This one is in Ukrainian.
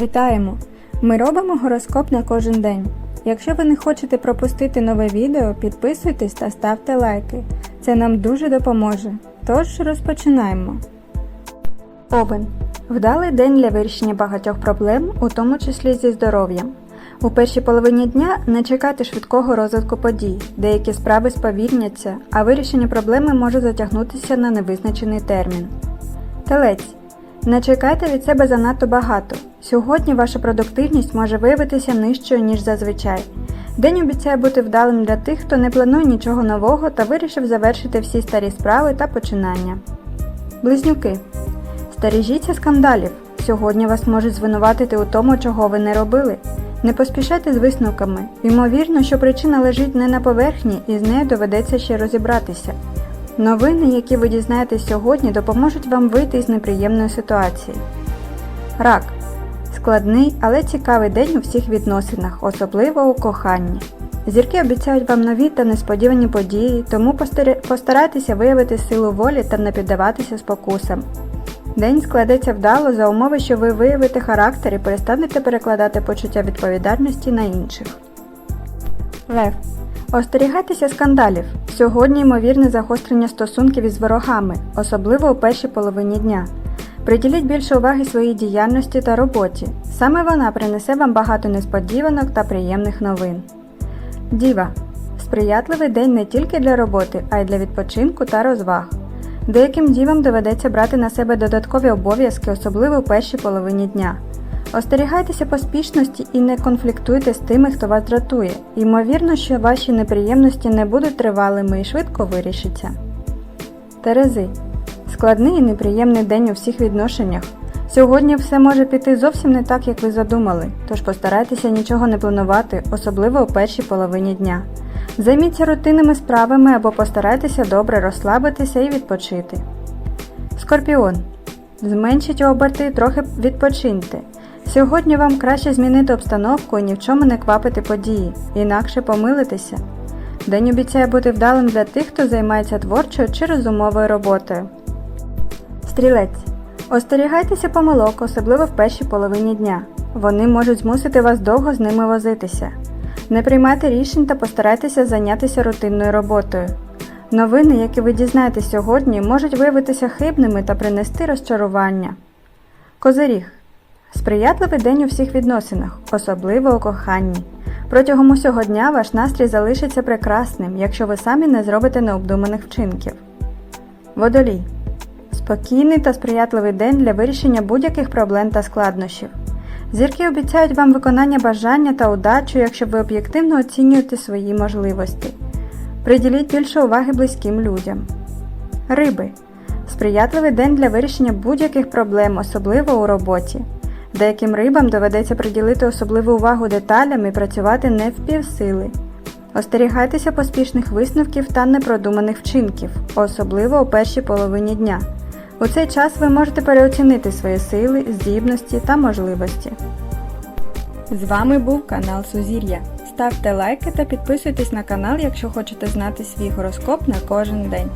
Вітаємо! Ми робимо гороскоп на кожен день. Якщо ви не хочете пропустити нове відео, підписуйтесь та ставте лайки. Це нам дуже допоможе. Тож розпочинаємо. Овен. Вдалий день для вирішення багатьох проблем, у тому числі зі здоров'ям. У першій половині дня не чекайте швидкого розвитку подій, деякі справи сповільняться, а вирішення проблеми може затягнутися на невизначений термін. Телець. Не чекайте від себе занадто багато. Сьогодні ваша продуктивність може виявитися нижчою, ніж зазвичай. День обіцяє бути вдалим для тих, хто не планує нічого нового та вирішив завершити всі старі справи та починання. Близнюки. Стережіться скандалів. Сьогодні вас можуть звинуватити у тому, чого ви не робили. Не поспішайте з висновками. Ймовірно, що причина лежить не на поверхні і з нею доведеться ще розібратися. Новини, які ви дізнаєтесь сьогодні, допоможуть вам вийти з неприємної ситуації. Рак. Складний, але цікавий день у всіх відносинах, особливо у коханні. Зірки обіцяють вам нові та несподівані події, тому постарайтеся виявити силу волі та не піддаватися спокусам. День складеться вдало за умови, що ви виявите характер і перестанете перекладати почуття відповідальності на інших. Лев. Остерігайтеся скандалів. Сьогодні ймовірне загострення стосунків із ворогами, особливо у першій половині дня. Приділіть більше уваги своїй діяльності та роботі. Саме вона принесе вам багато несподіванок та приємних новин. Діва. Сприятливий день не тільки для роботи, а й для відпочинку та розваг. Деяким дівам доведеться брати на себе додаткові обов'язки, особливо у першій половині дня. Остерігайтеся поспішності і не конфліктуйте з тими, хто вас дратує. Ймовірно, що ваші неприємності не будуть тривалими і швидко вирішаться. Терези. Складний і неприємний день у всіх відношеннях. Сьогодні все може піти зовсім не так, як ви задумали, тож постарайтеся нічого не планувати, особливо у першій половині дня. Займіться рутинними справами або постарайтеся добре розслабитися і відпочити. Скорпіон. Зменшіть оберти і трохи відпочиньте. Сьогодні вам краще змінити обстановку і ні в чому не квапити події, інакше помилитися. День обіцяє бути вдалим для тих, хто займається творчою чи розумовою роботою. Стрілець. Остерігайтеся помилок, особливо в першій половині дня. Вони можуть змусити вас довго з ними возитися. Не приймайте рішень та постарайтеся зайнятися рутинною роботою. Новини, які ви дізнаєтесь сьогодні, можуть виявитися хибними та принести розчарування. Козиріг. Сприятливий день у всіх відносинах, особливо у коханні. Протягом усього дня ваш настрій залишиться прекрасним, якщо ви самі не зробите необдуманих вчинків. Водолій. Спокійний та сприятливий день для вирішення будь-яких проблем та складнощів. Зірки обіцяють вам виконання бажання та удачу, якщо ви об'єктивно оцінюєте свої можливості. Приділіть більше уваги близьким людям. Риби. Сприятливий день для вирішення будь-яких проблем, особливо у роботі. Деяким рибам доведеться приділити особливу увагу деталям і працювати не в півсили. Остерігайтеся поспішних висновків та непродуманих вчинків, особливо у першій половині дня. У цей час ви можете переоцінити свої сили, здібності та можливості. З вами був канал Сузір'я. Ставте лайки та підписуйтесь на канал, якщо хочете знати свій гороскоп на кожен день.